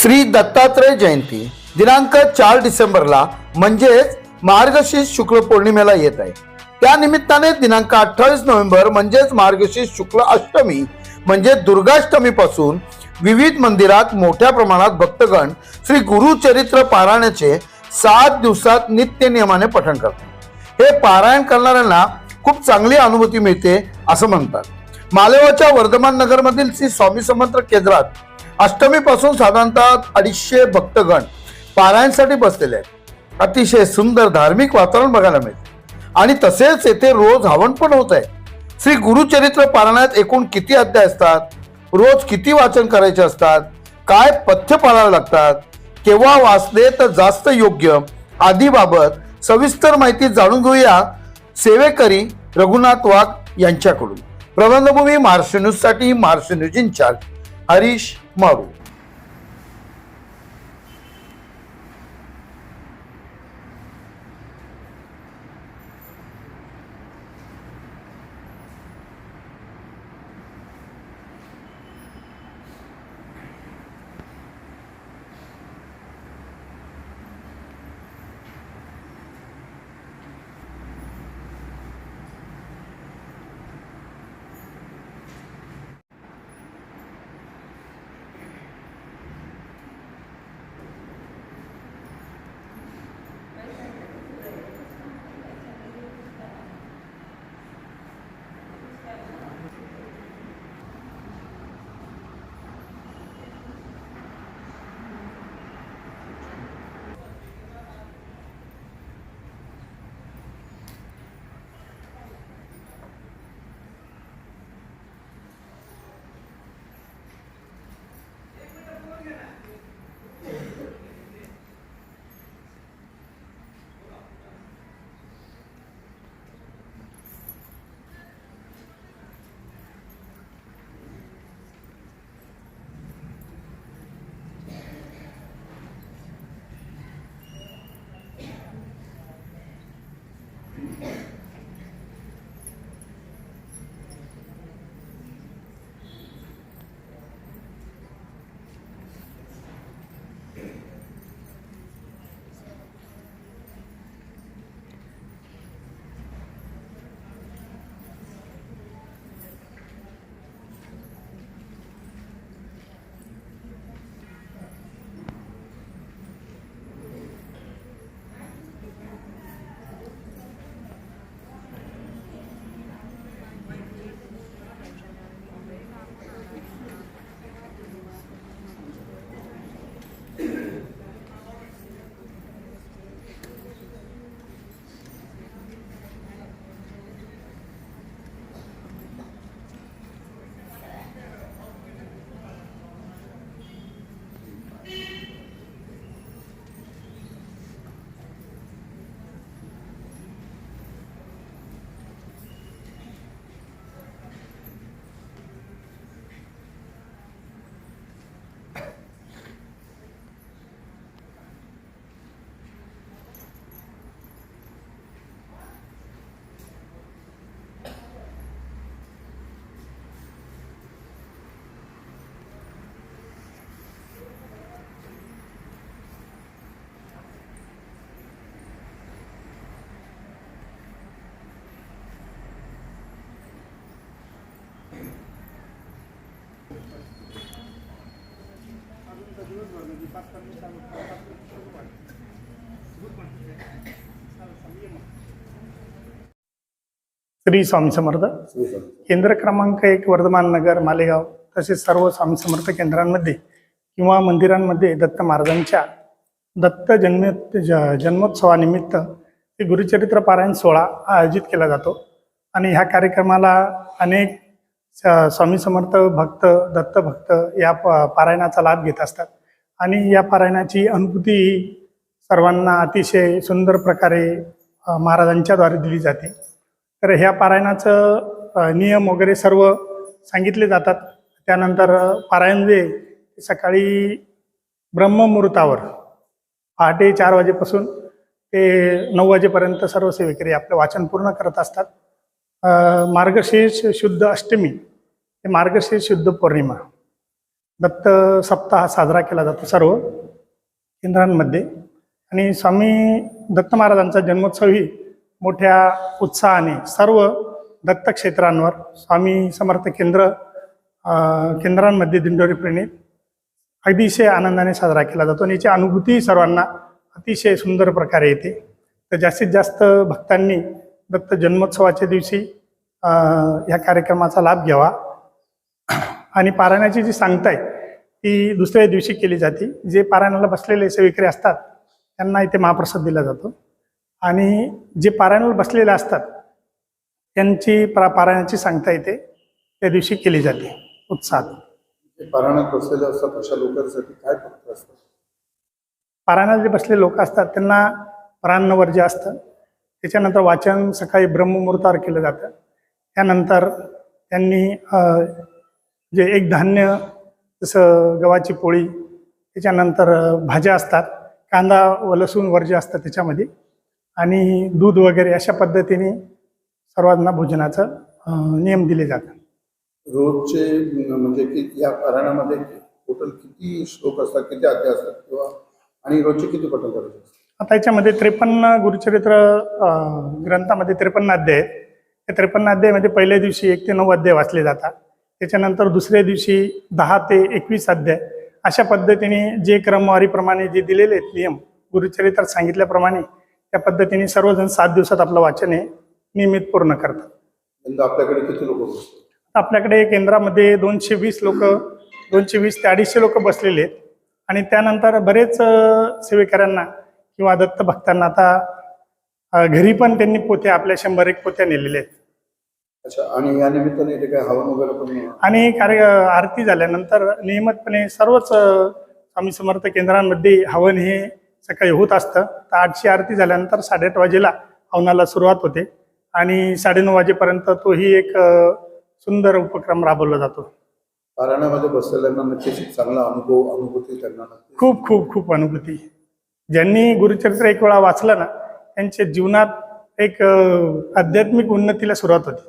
श्री दत्तात्रय जयंती दिनांक चार डिसेंबरला म्हणजेच मार्गशीर्ष शुक्ल पौर्णिमेला येत आहे. त्या निमित्ताने दिनांक अठ्ठावीस नोव्हेंबर म्हणजेच मार्गशीर्ष शुक्ल अष्टमी म्हणजे दुर्गाष्टमी पासून विविध मंदिरात मोठ्या प्रमाणात भक्तगण श्री गुरुचरित्र पारायणाचे सात दिवसात नित्य नियमाने पठण करतात. हे पारायण करणाऱ्यांना खूप चांगली अनुभूती मिळते असं म्हणतात. मालेवाच्या वर्धमान नगरमधील श्री स्वामी समंत्र केंद्रात अष्टमीपासून साधारणतः अडीचशे भक्तगण पारायणसाठी बसलेले आहेत. अतिशय सुंदर धार्मिक वातावरण बघायला मिळते. आणि तसेच येथे रोज हवन पण होत आहे. श्री गुरुचरित्र पारायणात एकूण किती अध्याय असतात? रोज किती वाचन करायचे असतात? काय पथ्य पाळायला लागतात? केव्हा वाचले तर जास्त योग्य? आदीबाबत सविस्तर माहिती जाणून घेऊया सेवेकरी रघुनाथ वाघ यांच्याकडून. प्रबंधभूमी महाराष्ट्र न्यूजसाठी महाराष्ट्र न्यूज इन्चार्ज ഹരീഷ് മാവൂർ श्री स्वामी समर्थ. केंद्र क्रमांक एक वर्धमान नगर मालेगाव तसेच सर्व स्वामी समर्थ केंद्रांमध्ये किंवा मंदिरांमध्ये दत्त महाराजांच्या दत्त जन्म ज- जन्मोत्सवानिमित्त ते गुरुचरित्र पारायण सोहळा हा आयोजित केला जातो. आणि ह्या कार्यक्रमाला अनेक स्वामी समर्थ भक्त दत्त भक्त या पारायणाचा लाभ घेत असतात. आणि या पारायणाची अनुभूती ही सर्वांना अतिशय सुंदर प्रकारे महाराजांच्याद्वारे दिली जाते. तर ह्या पारायणाचं नियम वगैरे सर्व सांगितले जातात. त्यानंतर अ, पारायण जे सकाळी ब्रह्ममुहूर्तावर पहाटे चार वाजेपासून ते नऊ वाजेपर्यंत सर्व सेवेकरी आपलं वाचन पूर्ण करत असतात. मार्गशीर्ष शुद्ध अष्टमी ते मार्गशीर्ष शुद्ध पौर्णिमा. दत्त सप्ताह साजरा केला जातो सर्व केंद्रांमध्ये. आणि स्वामी दत्त महाराजांचा जन्मोत्सवही मोठ्या उत्साहाने सर्व दत्त क्षेत्रांवर स्वामी समर्थ केंद्र केंद्रांमध्ये दिंडोरी प्रणित अतिशय आनंदाने साजरा केला जातो. आणि याची अनुभूती सर्वांना अतिशय सुंदर प्रकारे येते. तर जास्तीत जास्त भक्तांनी दत्त जन्मोत्सवाच्या दिवशी ह्या कार्यक्रमाचा लाभ घ्यावा. आणि पारायणाची जी सांगता आहे ती दुसऱ्या दिवशी केली जाते. जे पारायणाला बसलेले सेविकरी असतात त्यांना इथे महाप्रसाद दिला जातो. आणि जे पारायणाला बसलेले असतात त्यांची परा पारायणाची सांगता इथे त्या दिवशी केली जाते. उत्साहात. जे पारायणात बसलेले असतात अशा लोकांसाठी काय फक्त असतं? पारायणाला जे बसलेले लोक असतात त्यांना प्राण वर्ज्य असतं त्याच्यानंतर वाचन सकाळी ब्रह्ममुहूर्तावर केलं जातं. त्यानंतर त्यांनी जे एक धान्य जसं गव्हाची पोळी त्याच्यानंतर भाज्या असतात. कांदा व लसूण वर्ज्य असतं त्याच्यामध्ये. आणि दूध वगैरे अशा पद्धतीने सर्वांना भोजनाचं नियम दिले जातात. रोजचे म्हणजे की या पारायणामध्ये टोटल किती श्लोक असतात किती अध्याय असतात किंवा आणि रोजचे किती पठण करायचे असतात? आता याच्यामध्ये त्रेपन्न गुरुचरित्र ग्रंथामध्ये त्रेपन्न अध्याय आहेत. त्या त्रेपन्न अध्यायामध्ये पहिल्या दिवशी एक ते नऊ अध्याय वाचले जातात. त्याच्यानंतर दुसऱ्या दिवशी दहा ते एकवीस अध्याय अशा पद्धतीने जे क्रमवारीप्रमाणे जे दिलेले आहेत नियम गुरुचरित्रात सांगितल्याप्रमाणे त्या पद्धतीने सर्वजण सात दिवसात आपलं वाचन हे नियमित पूर्ण करतात. नंतर आपल्याकडे किती लोक आपल्याकडे केंद्रामध्ये दोनशे वीस लोक दोनशे वीस ते अडीचशे लोक बसलेले आहेत. आणि त्यानंतर बरेच सेवेकऱ्यांना किंवा दत्त भक्तांना आता घरी पण त्यांनी पोथ्या आपल्या शंभर एक पोथ्या नेलेल्या आहेत. अच्छा आणि या निमित्ताने इथे काय हवन वगैरे पण आणि कार्य आरती झाल्यानंतर नियमितपणे सर्वच अ, स्वामी समर्थ केंद्रांमध्ये हवन हे सकाळी होत असतं. तर आठची आरती झाल्यानंतर साडेआठ वाजेला हवनाला सुरुवात होते. आणि साडेनऊ वाजेपर्यंत तोही एक अ, सुंदर उपक्रम राबवला जातो. पारायणामध्ये बसलेल्यांना नक्कीच एक चांगला अनुभव अनुभूती त्यांना नक्की खूप खूप खूप अनुभूती. ज्यांनी गुरुचरित्र एक वेळा वाचलं ना त्यांच्या जीवनात एक अ, आध्यात्मिक उन्नतीला सुरुवात होती.